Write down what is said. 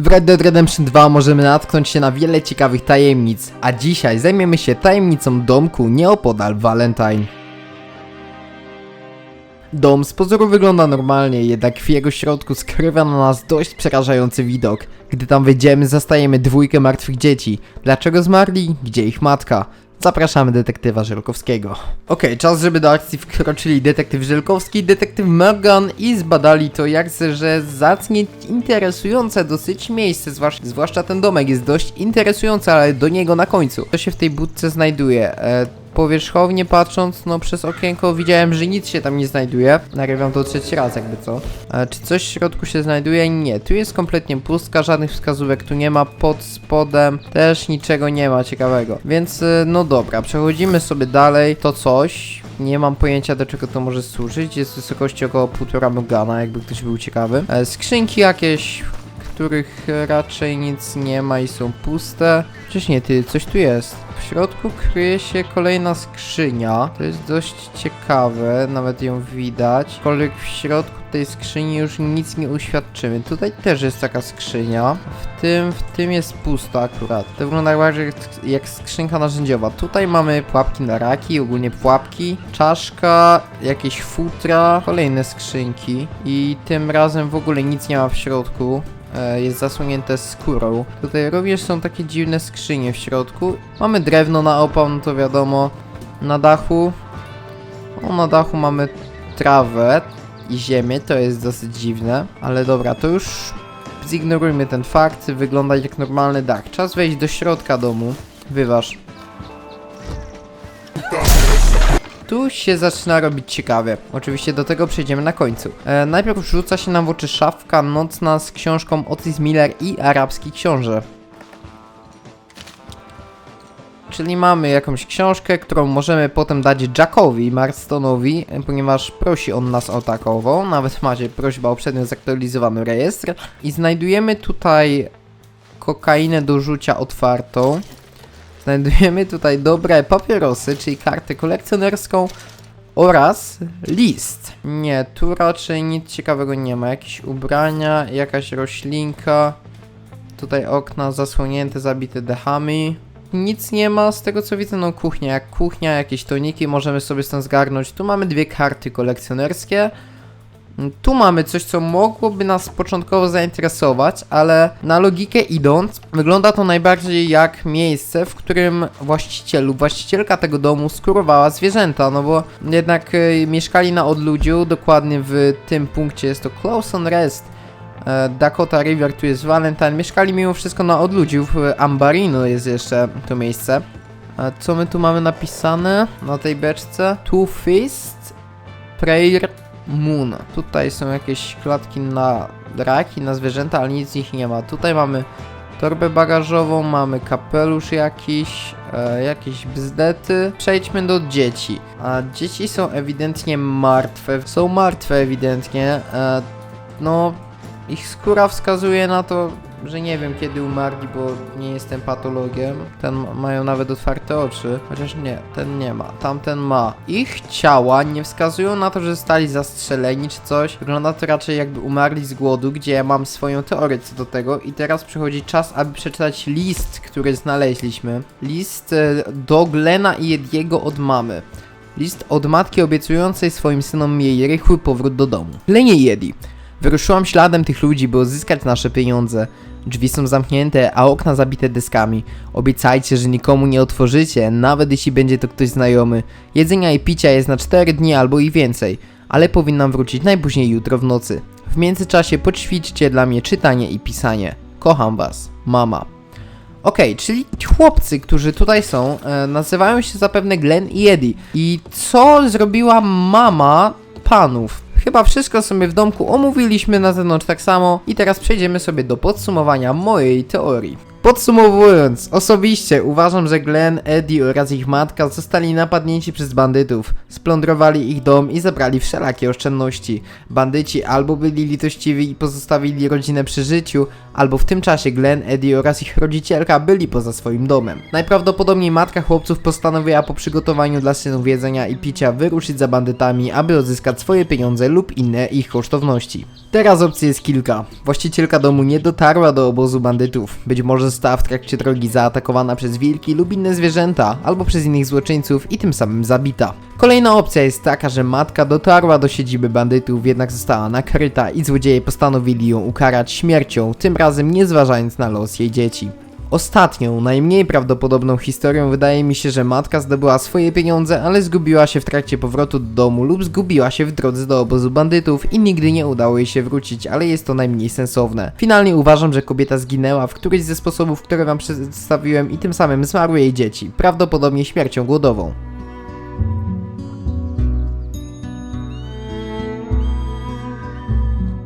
W Red Dead Redemption 2 możemy natknąć się na wiele ciekawych tajemnic, a dzisiaj zajmiemy się tajemnicą domku nieopodal Valentine. Dom z pozoru wygląda normalnie, jednak w jego środku skrywa na nas dość przerażający widok. Gdy tam wejdziemy, zastajemy dwójkę martwych dzieci. Dlaczego zmarli? Gdzie ich matka? Zapraszamy detektywa Żelkowskiego. Okej, czas, żeby do akcji wkroczyli detektyw Żelkowski, detektyw Morgan i zbadali to jakże, że zacnie interesujące dosyć miejsce, zwłasz- zwłaszcza ten domek jest dość interesujący, ale do niego na końcu. Co się w tej budce znajduje? E, powierzchownie patrząc, no przez okienko widziałem, że nic się tam nie znajduje. Nagrywam to trzeci raz, jakby co. E, czy coś w środku się znajduje? Nie. Tu jest kompletnie pustka, żadnych wskazówek tu nie ma. Pod spodem też niczego nie ma ciekawego. Więc e, no dobra, przechodzimy sobie dalej. To coś. Nie mam pojęcia do czego to może służyć. Jest wysokości około 1,5 Mogana, jakby ktoś był ciekawy. E, skrzynki jakieś, w których raczej nic nie ma i są puste. Przecież nie, ty, coś tu jest. Środku kryje się kolejna skrzynia. To jest dość ciekawe, nawet ją widać. Aczkolwiek w środku tej skrzyni już nic nie uświadczymy. Tutaj też jest taka skrzynia. W tym, w tym jest pusta akurat. To wygląda bardziej jak, skrzynka narzędziowa. Tutaj mamy pułapki na raki, ogólnie pułapki. Czaszka, jakieś futra, kolejne skrzynki. I tym razem w ogóle nic nie ma w środku jest zasłonięte skórą. Tutaj również są takie dziwne skrzynie w środku. Mamy drewno na opał, no to wiadomo. Na dachu. O, na dachu mamy trawę i ziemię, to jest dosyć dziwne. Ale dobra, to już zignorujmy ten fakt. Wygląda jak normalny dach. Czas wejść do środka domu. Wyważ. Tu się zaczyna robić ciekawie. Oczywiście do tego przejdziemy na końcu. E, najpierw rzuca się nam w oczy szafka nocna z książką Otis Miller i arabski książę. Czyli mamy jakąś książkę, którą możemy potem dać Jackowi Marstonowi, ponieważ prosi on nas o takową. Nawet macie prośba o przedmiot zaktualizowany rejestr. I znajdujemy tutaj kokainę do rzucia otwartą. Znajdujemy tutaj dobre papierosy, czyli kartę kolekcjonerską oraz list. Nie, tu raczej nic ciekawego nie ma. Jakieś ubrania, jakaś roślinka. Tutaj okna zasłonięte, zabite dechami. Nic nie ma z tego co widzę, no kuchnia, jak kuchnia, jakieś toniki możemy sobie stąd zgarnąć. Tu mamy dwie karty kolekcjonerskie. Tu mamy coś, co mogłoby nas początkowo zainteresować, ale na logikę idąc, wygląda to najbardziej jak miejsce, w którym właściciel lub właścicielka tego domu skurowała zwierzęta, no bo jednak y, mieszkali na odludziu, dokładnie w tym punkcie jest to Close on Rest. e, Dakota River, tu jest Valentine, mieszkali mimo wszystko na odludziu, w Ambarino jest jeszcze to miejsce. A co my tu mamy napisane na tej beczce? Two Fist Prayer Moon. Tutaj są jakieś klatki na raki, na zwierzęta, ale nic z nich nie ma. Tutaj mamy torbę bagażową, mamy kapelusz jakiś, e, jakieś bzdety. Przejdźmy do dzieci. A dzieci są ewidentnie martwe. Są martwe ewidentnie. E, no, ich skóra wskazuje na to, że nie wiem kiedy umarli, bo nie jestem patologiem. Ten ma- mają nawet otwarte oczy, chociaż nie, ten nie ma. Tamten ma. Ich ciała nie wskazują na to, że zostali zastrzeleni czy coś. Wygląda to raczej jakby umarli z głodu, gdzie ja mam swoją teorię co do tego. I teraz przychodzi czas, aby przeczytać list, który znaleźliśmy. List e, do Glena i Ediego od mamy. List od matki obiecującej swoim synom jej rychły powrót do domu. Lenie i Eddie. Wyruszyłam śladem tych ludzi, by uzyskać nasze pieniądze. Drzwi są zamknięte, a okna zabite deskami. Obiecajcie, że nikomu nie otworzycie, nawet jeśli będzie to ktoś znajomy. Jedzenia i picia jest na 4 dni albo i więcej, ale powinnam wrócić najpóźniej jutro w nocy. W międzyczasie poćwiczcie dla mnie czytanie i pisanie. Kocham was, mama. Okej, czyli chłopcy, którzy tutaj są, e, nazywają się zapewne Glenn i Eddie. I co zrobiła mama panów? Chyba wszystko sobie w domku omówiliśmy na zewnątrz tak samo i teraz przejdziemy sobie do podsumowania mojej teorii. Podsumowując, osobiście uważam, że Glenn, Eddie oraz ich matka zostali napadnięci przez bandytów, splądrowali ich dom i zabrali wszelakie oszczędności. Bandyci albo byli litościwi i pozostawili rodzinę przy życiu, albo w tym czasie Glenn, Eddie oraz ich rodzicielka byli poza swoim domem. Najprawdopodobniej matka chłopców postanowiła po przygotowaniu dla synów jedzenia i picia wyruszyć za bandytami, aby odzyskać swoje pieniądze lub inne ich kosztowności. Teraz opcji jest kilka. Właścicielka domu nie dotarła do obozu bandytów. Być może została w trakcie drogi zaatakowana przez wilki lub inne zwierzęta, albo przez innych złoczyńców i tym samym zabita. Kolejna opcja jest taka, że matka dotarła do siedziby bandytów, jednak została nakryta i złodzieje postanowili ją ukarać śmiercią, tym razem nie zważając na los jej dzieci. Ostatnią, najmniej prawdopodobną historią wydaje mi się, że matka zdobyła swoje pieniądze, ale zgubiła się w trakcie powrotu do domu lub zgubiła się w drodze do obozu bandytów i nigdy nie udało jej się wrócić, ale jest to najmniej sensowne. Finalnie uważam, że kobieta zginęła w któryś ze sposobów, które wam przedstawiłem i tym samym zmarły jej dzieci, prawdopodobnie śmiercią głodową.